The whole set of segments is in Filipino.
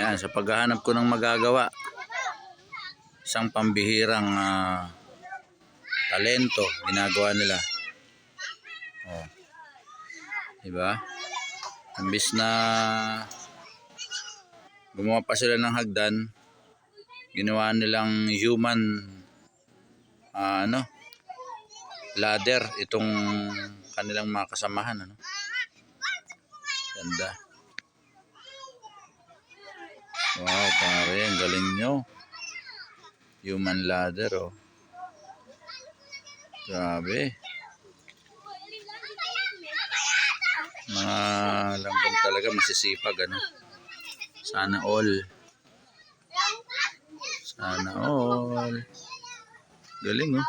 Ayan, sa paghahanap ko ng magagawa. Isang pambihirang ah, talento ginagawa nila. Oh. Diba? Imbis na gumawa pa sila ng hagdan, ginawa nilang human ah, ano ladder itong kanilang mga kasamahan ano ganda wow pare ang galing nyo. Human ladder oh. Grabe. Mga langgam talaga masisipag ano. Sana all. Sana all. Galing oh.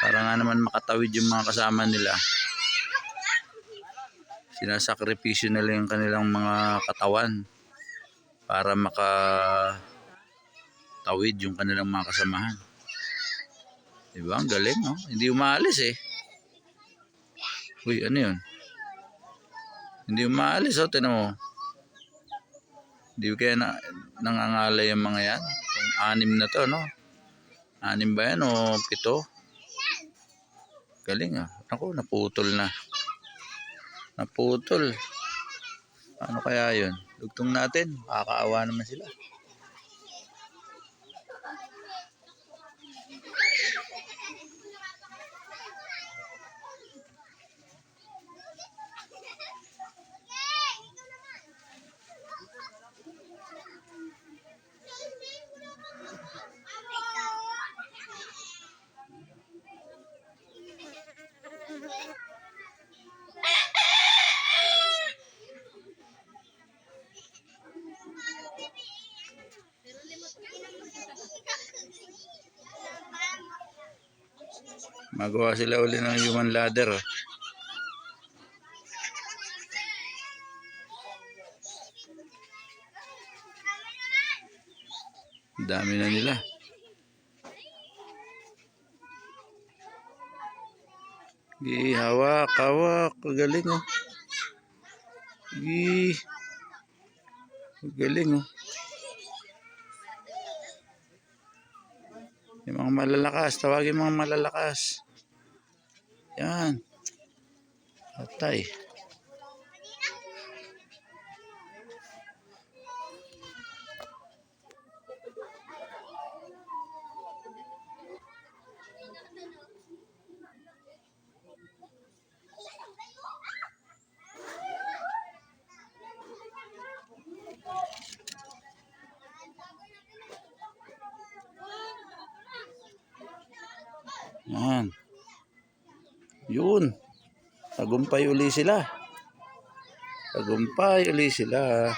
Para nga naman makatawid yung mga kasama nila. Sinasakripisyo nila yung kanilang mga katawan para makatawid yung kanilang mga kasamahan. Diba ang galing oh. Hindi umaalis eh. Uy ano yun? Hindi umaalis oh. Tinan mo. Hindi kaya na, nangangalay yung mga yan? Kung anim na to no? Anim ba yan o pito? Galing ah. Ako, naputol na. Naputol. Ano kaya yun? Dugtong natin. Makakaawa naman sila. Magawa sila uli ng human ladder. Dami na nila. Gi, hawak, hawak. Galing oh. Gi. Galing oh. Yung mga malalakas, tawagin mga malalakas. Yan. Patay. Yan. Yun. Tagumpay uli sila. Tagumpay uli sila.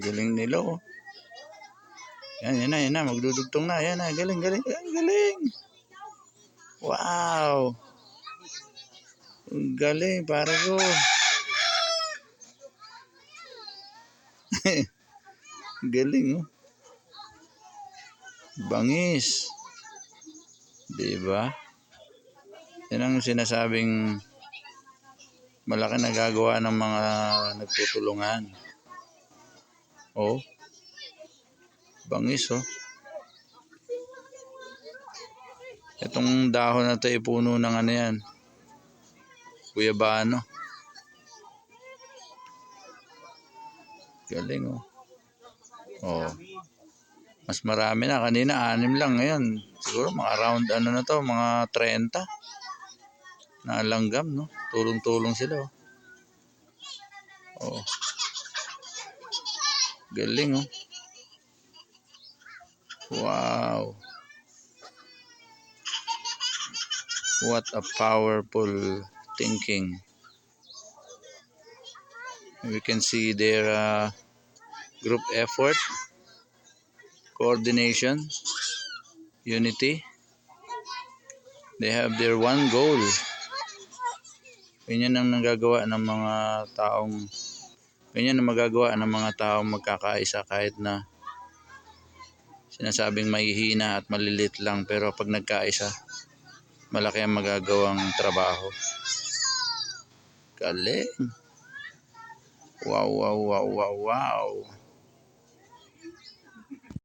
Galing nila oh. Yan, yan na, yan na. Magdudugtong na. Yan na. Galing, galing. Galing, galing. Wow. Galing, para ko. galing oh. Bangis. Diba? Yan ang sinasabing malaki nagagawa ng mga nagtutulungan. Oh. Bangis oh. Itong dahon na to ay puno ng ano yan. Guyabano. Galing oh. Oh. Mas marami na. Kanina anim lang ngayon. Siguro mga around ano na to, mga 30 na langgam no. Tulong-tulong sila oh. Oh. Galing oh. Wow. What a powerful thinking. We can see their uh, group effort, coordination, unity. They have their one goal. Ganyan ang nagagawa ng mga taong ganyan ang magagawa ng mga taong magkakaisa kahit na sinasabing mahihina at malilit lang pero pag nagkaisa malaki ang magagawang trabaho. Galing. Wow, wow, wow, wow, wow.